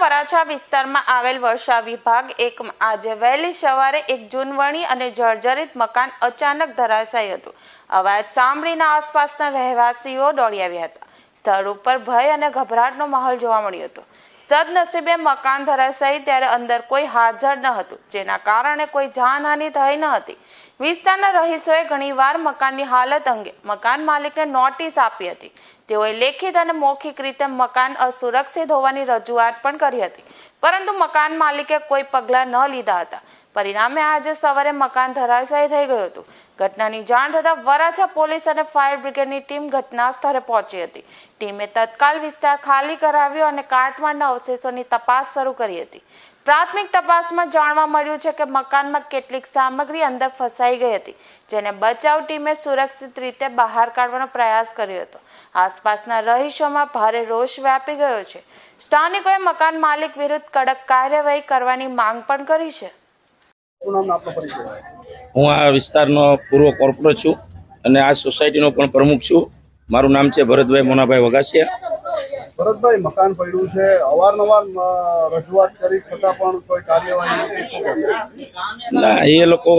વરાછા વિસ્તારમાં આવેલ વર્ષા વિભાગ એકમાં આજે વહેલી સવારે એક જૂનવણી અને જર્જરિત મકાન અચાનક ધરાશાયું હતું. અવાજ સાંભળીને આસપાસના રહેવાસીઓ દોડી આવ્યા હતા. સ્થળ ઉપર ભય અને ગભરાટનો માહોલ જોવા મળ્યો હતો. સદનસીબે મકાન ધરાશાયી ત્યારે અંદર કોઈ હાજર ન હતું. જેના કારણે કોઈ જાનહાનિ થઈ ન હતી. વિસ્તારના રહીશોએ ઘણીવાર મકાનની હાલત અંગે મકાન માલિકને નોટિસ આપી હતી. તેઓએ લેખિત અને મૌખિક રીતે મકાન અસુરક્ષિત હોવાની રજૂઆત પણ કરી હતી. પરંતુ મકાન માલિકે કોઈ પગલાં ન લીધા હતા. પરિણામે આજે સવારે મકાન ધરાશાયી થઈ ગયું હતું. ઘટનાની જાણ થતાં વરાછા પોલીસ અને ફાયર બ્રિગેડની ટીમ ઘટના સ્થળે પહોંચી હતી. ટીમે તત્કાલ વિસ્તાર ખાલી કરાવ્યો અને કાટમાળના અવશેષોની તપાસ શરૂ કરી હતી. પ્રાથમિક તપાસમાં જાણવા મળ્યું છે કે મકાનમાં કેટલીક સામગ્રી અંદર ફસાઈ ગઈ હતી જેને બચાવ ટીમે સુરક્ષિત રીતે બહાર કાઢવાનો પ્રયાસ કર્યો હતો. આસપાસના રહીશોમાં ભારે રોષ વ્યાપી ગયો છે. સ્થાનિકોએ મકાન માલિક વિરુદ્ધ કડક કાર્યવાહી કરવાની માંગ પણ કરી છે. હું આ વિસ્તારનો પૂર્વ કોર્પોરેટ છું અને આ સોસાયટીનો પણ પ્રમુખ છું. મારું નામ છે ભરતભાઈ મોનાભાઈ વગાસિયા. ભરતભાઈ મકાન પડ્યું છે. અવારનવાર રજૂઆત કરી છતાં પણ કોઈ કાર્યવાહી? ના એ લોકો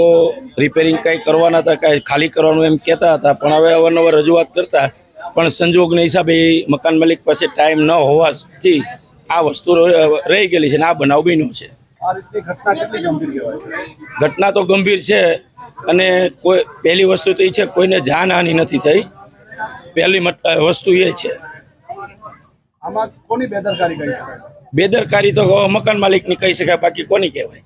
રિપેરિંગ કાંઈ કરવાના હતા કાંઈ ખાલી કરવાનું એમ કહેતા હતા પણ હવે અવારનવાર રજૂઆત કરતા પણ સંજોગના હિસાબે મકાન માલિક પાસે ટાઈમ ન હોવાથી આ વસ્તુ રહી ગયેલી છે ને આ બનાવ બન્યો છે. ઘટના તો ગંભીર છે અને કોઈ પહેલી વસ્તુ તો એ છે કોઈને જાનહાનિ નથી થઈ. પહેલી વસ્તુ એ છે. આમાં કોની બેદરકારી કહી શકાય? બેદરકારી તો મકાન માલિકની કહી શકાય બાકી કોની કહેવાય?